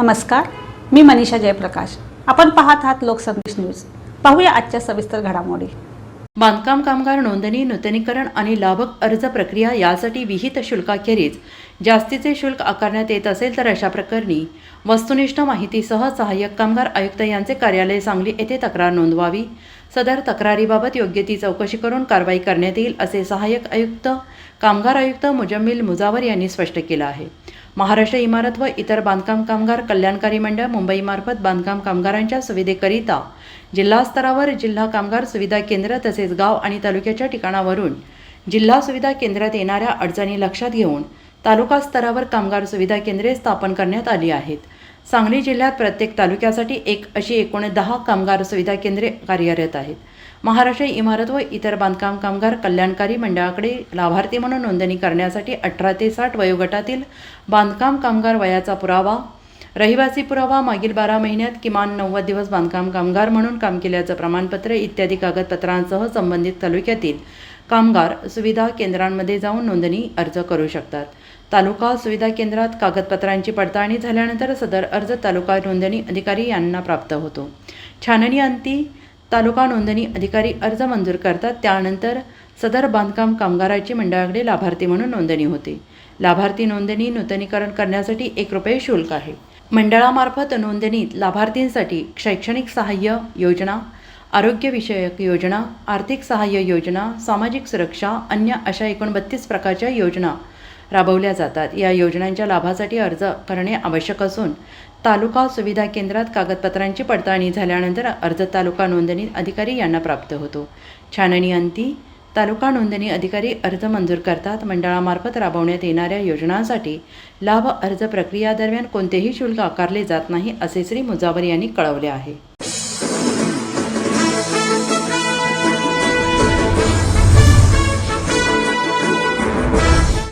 नमस्कार मी मनीषा जयप्रकाश. आपण पाहत आहात लोकसंदेश न्यूज. पाहूया आजच्या सविस्तर घडामोडी. बांधकाम कामगार नोंदणी नूतनीकरण आणि लाभक अर्ज प्रक्रिया यासाठी विहित शुल्काखेरीज जास्तीचे शुल्क आकारण्यात येत असेल तर अशा प्रकरणी वस्तुनिष्ठ माहितीसह सहाय्यक कामगार आयुक्त यांचे कार्यालय सांगली येथे तक्रार नोंदवावी. सदर तक्रारीबाबत योग्य ती चौकशी करून कारवाई करण्यात येईल असे सहाय्यक आयुक्त कामगार आयुक्त मुजम्मिल मुजावर यांनी स्पष्ट केलं आहे. महाराष्ट्र इमारत व इतर बांधकाम कामगार कल्याणकारी मंडळ मुंबईमार्फत बांधकाम कामगारांच्या सुविधेकरिता जिल्हा स्तरावर जिल्हा कामगार सुविधा केंद्र तसेच गाव आणि तालुक्याच्या ठिकाणावरून जिल्हा सुविधा केंद्रात येणाऱ्या अडचणी लक्षात घेऊन तालुका स्तरावर कामगार सुविधा केंद्रे स्थापन करण्यात आली आहेत. सांगली जिल्ह्यात प्रत्येक तालुक्यासाठी एक अशी एकूण दहा कामगार सुविधा केंद्रे कार्यरत आहेत. महाराष्ट्र इमारत व इतर बांधकाम कामगार कल्याणकारी मंडळाकडे लाभार्थी म्हणून नोंदणी करण्यासाठी अठरा ते साठ वयोगटातील बांधकाम कामगार वयाचा पुरावा रहिवासी पुरावा मागील बारा महिन्यात किमान नव्वद दिवस बांधकाम कामगार म्हणून काम केल्याचं प्रमाणपत्र इत्यादी कागदपत्रांसह संबंधित तालुक्यातील कामगार सुविधा केंद्रांमध्ये जाऊन नोंदणी अर्ज करू शकतात. तालुका सुविधा केंद्रात कागदपत्रांची पडताळणी झाल्यानंतर सदर अर्ज तालुका नोंदणी अधिकारी यांना प्राप्त होतो. छाननी अंती तालुका नोंदणी अधिकारी अर्ज मंजूर करतात. त्यानंतर सदर बांधकाम कामगाराची मंडळाकडे लाभार्थी म्हणून नोंदणी होते. लाभार्थी नोंदणी नूतनीकरण करण्यासाठी एक रुपये शुल्क आहे. मंडळामार्फत नोंदणीत लाभार्थींसाठी शैक्षणिक सहाय्य योजना आरोग्यविषयक योजना आर्थिक सहाय्य योजना सामाजिक सुरक्षा अन्य अशा एकूण बत्तीस प्रकारच्या योजना राबवल्या जातात. या योजनांच्या लाभासाठी अर्ज करणे आवश्यक असून तालुका सुविधा केंद्रात कागदपत्रांची पडताळणी झाल्यानंतर अर्ज तालुका नोंदणी अधिकारी यांना प्राप्त होतो. छाननी अंती तालुका नोंदणी अधिकारी अर्ज मंजूर करतात. मंडळामार्फत राबवण्यात येणाऱ्या योजनांसाठी लाभ अर्ज प्रक्रियादरम्यान कोणतेही शुल्क आकारले जात नाही असे श्री मुजावर यांनी कळवले आहे.